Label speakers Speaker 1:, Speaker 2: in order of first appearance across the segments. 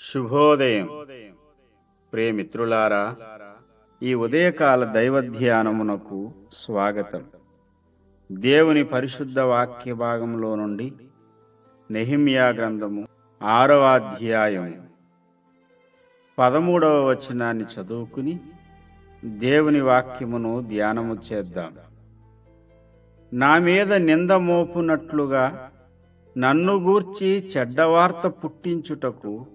Speaker 1: శుభోదయం. ప్రేమిత్రులారా ఈ ఉదయకాల దైవ ధ్యానమునకు స్వాగతం. దేవుని పరిశుద్ధ వాక్య భాగంలో నుండి నెహిమియా గ్రంథము ఆరవ అధ్యాయం పదమూడవ వచనాన్ని చదువుకుని దేవుని వాక్యమును ధ్యానము చేద్దాం. నా మీద నింద మోపునట్లుగా నన్ను గూర్చి చెడ్డవార్త పుట్టించుటకు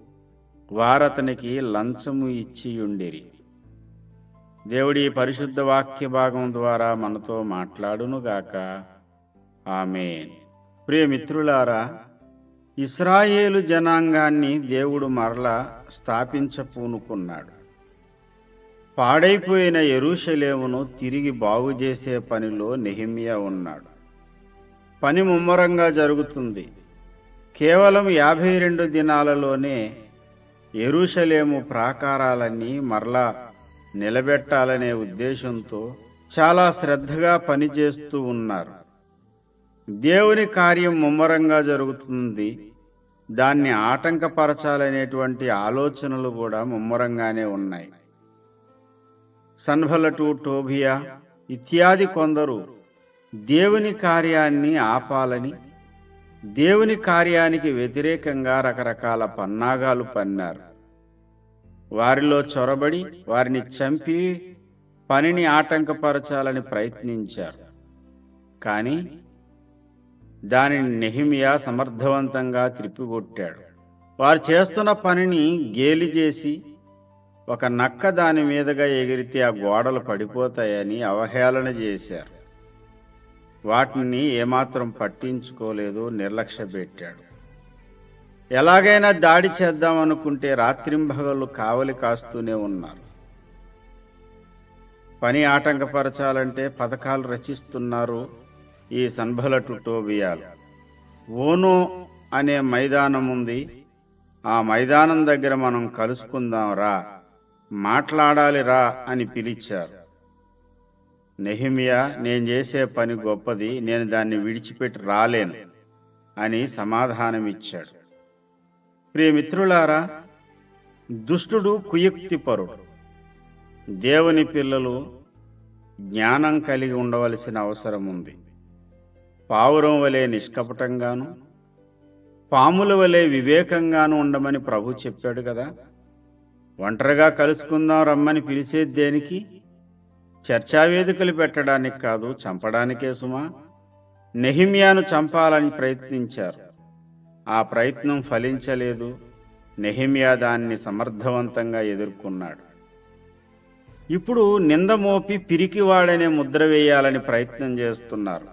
Speaker 1: వారతనికి లంచము ఇచ్చియుండిరి. దేవుడి పరిశుద్ధ వాక్య భాగం ద్వారా మనతో మాట్లాడునుగాక. ఆమె ప్రియమిత్రులారా ఇస్రాయేలు జనాంగాన్ని దేవుడు మరలా స్థాపించపూనుకున్నాడు పాడైపోయిన ఎరుషలేమును తిరిగి బాగు చేసే పనిలో నెహిమియా ఉన్నాడు. పని ముమ్మరంగా జరుగుతుంది. కేవలం యాభై రెండు దినాలలోనే ఎరుషలేము ప్రాకారాలన్నీ మరలా నిలబెట్టాలనే ఉద్దేశంతో చాలా శ్రద్ధగా పనిచేస్తూ ఉన్నారు. దేవుని కార్యం ముమ్మరంగా జరుగుతుంది. దాన్ని ఆటంకపరచాలనేటువంటి ఆలోచనలు కూడా ముమ్మరంగానే ఉన్నాయి. సన్భలటు టోబియా ఇత్యాది కొందరు దేవుని కార్యాన్ని ఆపాలని దేవుని కార్యానికి వ్యతిరేకంగా రకరకాల పన్నాగాలు పన్నారు. వారిలో చొరబడి వారిని చంపి పనిని ఆటంకపరచాలని ప్రయత్నించారు. కానీ దానిని నెహిమియా సమర్థవంతంగా త్రిప్పికొట్టాడు. వారు చేస్తున్న పనిని గేలి చేసి ఒక నక్క దాని మీదుగా ఎగిరితే ఆ గోడలు పడిపోతాయని అవహేళన చేశారు. వాటిని ఏమాత్రం పట్టించుకోలేదు నిర్లక్ష్య పెట్టాడు ఎలాగైనా దాడి చేద్దామనుకుంటే రాత్రింబగళ్ళు కావలి కాస్తూనే ఉన్నారు. పని ఆటంకపరచాలంటే పథకాలు రచిస్తున్నారు ఈ సన్భలటు టోబియాలు. ఓనో అనే మైదానం ఉంది ఆ మైదానం దగ్గర మనం కలుసుకుందాం రా. మాట్లాడాలి రా అని పిలిచారు. నెహిమియా నేను చేసే పని గొప్పది నేను దాన్ని విడిచిపెట్టి రాలేను అని సమాధానమిచ్చాడు. ప్రియమిత్రులారా దుష్టుడు కుయుక్తిపరుడు. దేవుని పిల్లలు జ్ఞానం కలిగి ఉండవలసిన అవసరం ఉంది. పావురం వలె నిష్కపటంగాను పాముల వలె వివేకంగాను ఉండమని ప్రభు చెప్పాడు కదా. ఒంటరిగా కలుసుకుందాం రమ్మని పిలిచేది దేనికి? చర్చావేదికలు పెట్టడానికి కాదు చంపడానికే సుమా. నెహిమియాను చంపాలని ప్రయత్నించారు. ఆ ప్రయత్నం ఫలించలేదు. నెహిమియా దాన్ని సమర్థవంతంగా ఎదుర్కొన్నాడు. ఇప్పుడు నింద మోపి పిరికివాడనే ముద్ర వేయాలని ప్రయత్నం చేస్తున్నారు.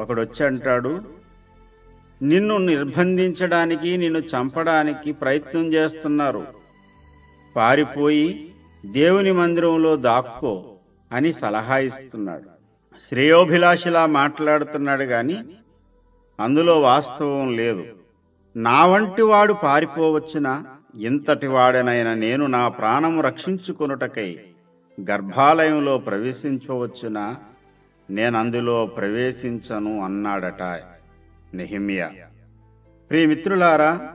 Speaker 1: ఒకడొచ్చి అంటాడు నిన్ను నిర్బంధించడానికి నిన్ను చంపడానికి ప్రయత్నం చేస్తున్నారు. పారిపోయి దేవుని మందిరంలో దాక్కో అని సలహా ఇస్తున్నాడు. శ్రేయోభిలాషిలా మాట్లాడుతున్నాడు గాని అందులో వాస్తవం లేదు. నా వంటి వాడు పారిపోవచ్చునా? ఇంతటి వాడనైనా నేను నా ప్రాణము రక్షించుకొనుటకై గర్భాలయంలో ప్రవేశించవచ్చునా? నేను అందులో ప్రవేశించను అన్నాడట నెహిమియా. ప్రియమిత్రులారా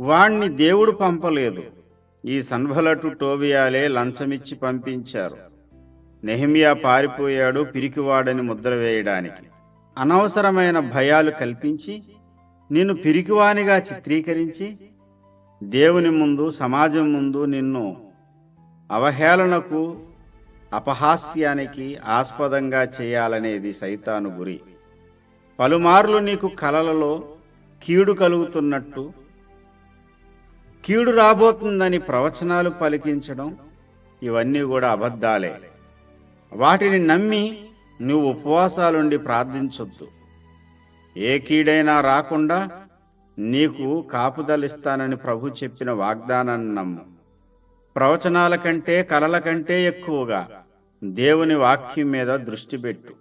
Speaker 1: వాణ్ణి దేవుడు పంపలేదు. ఈ సన్భలటు టోబియాలే లంచమిచ్చి పంపించారు. నెహిమియా పారిపోయాడు పిరికివాడని ముద్ర వేయడానికి. అనవసరమైన భయాలు కల్పించి నిన్ను పిరికివానిగా చిత్రీకరించి దేవుని ముందు సమాజం ముందు నిన్ను అవహేళనకు అపహాస్యానికి ఆస్పదంగా చేయాలనేది సైతాను గురి. పలుమార్లు నీకు కలలలో కీడు కలుగుతున్నట్టు కీడు రాబోతుందని ప్రవచనాలు పలికించడం ఇవన్నీ కూడా అబద్ధాలే. వాటిని నమ్మి నువ్వు ఉపవాసాలుండి ప్రార్థించొద్దు. ఏ కీడైనా రాకుండా నీకు కాపుదలిస్తానని ప్రభు చెప్పిన వాగ్దానాన్ని నమ్ము. ప్రవచనాల కంటే కలల కంటే ఎక్కువగా దేవుని వాక్యం మీద దృష్టి పెట్టు.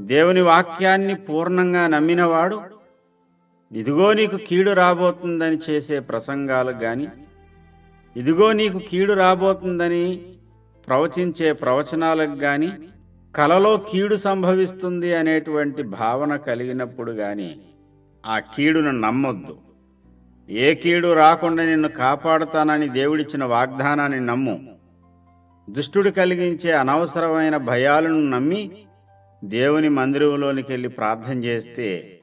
Speaker 1: దేవుని వాక్యాన్ని పూర్ణంగా నమ్మినవాడు ఇదిగో నీకు కీడు రాబోతుందని చేసే ప్రసంగాలు కానీ ఇదిగో నీకు కీడు రాబోతుందని ప్రవచించే ప్రవచనాలకు కానీ కలలో కీడు సంభవిస్తుంది అనేటువంటి భావన కలిగినప్పుడు కానీ ఆ కీడును నమ్మొద్దు. ఏ కీడు రాకుండా నిన్ను కాపాడుతానని దేవుడిచ్చిన వాగ్దానాన్ని నమ్ము. దుష్టుడు కలిగించే అనవసరమైన భయాలను నమ్మి దేవుని మందిరంలోనికి వెళ్ళి ప్రార్థన చేస్తే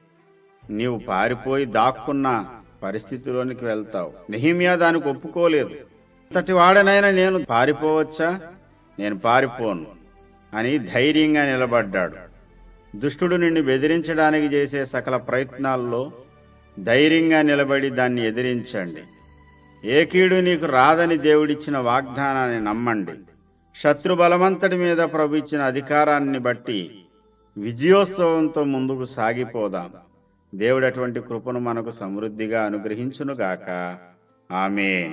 Speaker 1: నీవు పారిపోయి దాక్కున్న పరిస్థితిలోనికి వెళ్తావు. నెహిమియా దానికి ఒప్పుకోలేదు. ఇంతటి వాడనైనా నేను పారిపోవచ్చా? నేను పారిపోను అని ధైర్యంగా నిలబడ్డాడు. దుష్టుడు నిన్ను బెదిరించడానికి చేసే సకల ప్రయత్నాల్లో ధైర్యంగా నిలబడి దాన్ని ఎదిరించండి. ఏ కీడు నీకు రాదని దేవుడిచ్చిన వాగ్దానాన్ని నమ్మండి. శత్రు బలమంతటి మీద ప్రభు ఇచ్చిన అధికారాన్ని బట్టి విజయోత్సవంతో ముందుకు సాగిపోదాం. దేవుడు అటువంటి కృపను మనకు సమృద్ధిగా అనుగ్రహించునుగాక. ఆమె